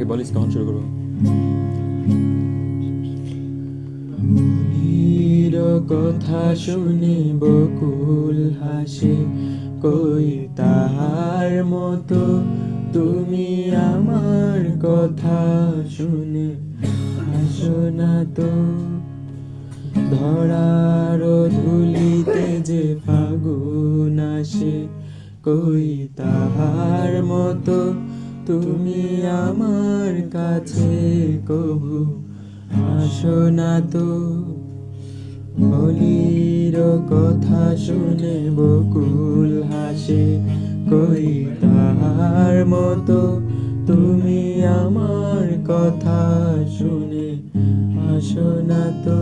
আমাকে বলিস, কখন শুরু করব? কথা শুনে বকুল হাসে, কই তাহার মতো তুমি আমার কথা শুনে হাসো না তো। ধরার ধুলিতে যে ফাগুন আসে, কই তাহার মতো তুমি আমার কাছে কবু, আসো না তো। বলির কথা শুনে বকুল হাসে, কই তাহার মতো। তুমি আমার কথা শুনে আসো না তো।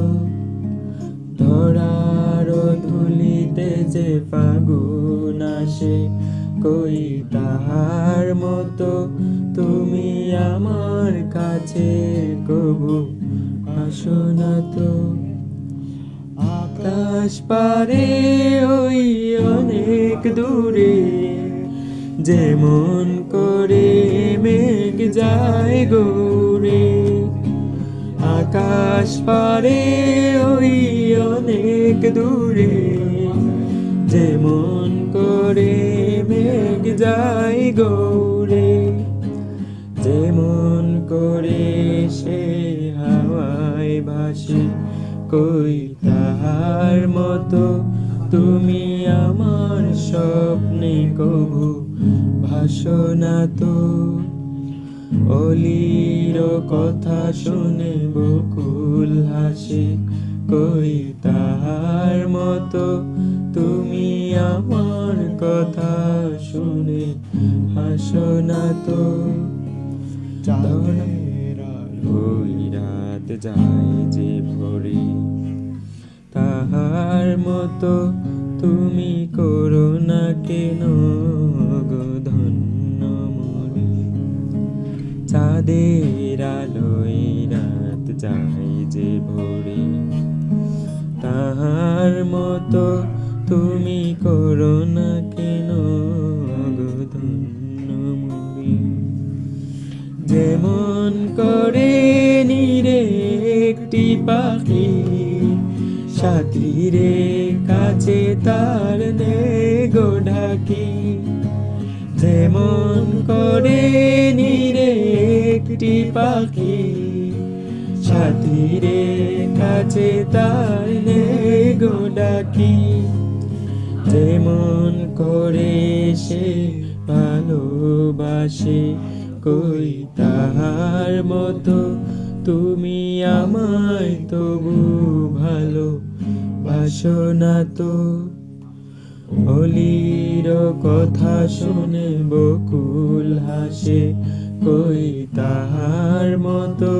ধরার ধুলিতে যে ফাগুন আসে কই তাহার মতো তুমি আমার কাছে কবু আসো না তো। আকাশ পারে ওই অনেক দূরে, যেমন করে মেঘ যায় গৌরে আকাশ পারে ওই অনেক দূরে, যেমন যায় গৌরে, যেমন করে সে হাওয়ায় ভাসে, কই তাহার মতো তুমি আমার স্বপ্নে কবু, ভাসো না তো। অলির কথা শুনে বকুল হাসে, কই তাহার মতো তুমি আমার কথা শুনে হাসো না তো। ওই রাত যায় যে ভরে। তাহার মতো তুমি করো না কেন ধন্য মরে চাঁদের আলোয় রাত যায় যে ভরে। তাহার মতো তুমি করো না কেন যেমন করে নিরে একটি পাখি, সাথীরে কাছে তার গো ঢাকি। যেমন করে নিরে একটি পাখি, সাথীরে কাছে তার নে গো ডাকি যেমন করে সে ভালোবাসে, কই তাহার মতো তুমি আমায় তবু ভালো বাসো না তো। অলির কথা শুনে বকুল হাসে, কই তাহার মতো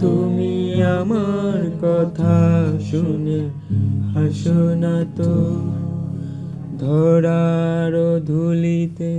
তুমি আমার কথা শুনে হাসো না তো। ধরার ধুলিতে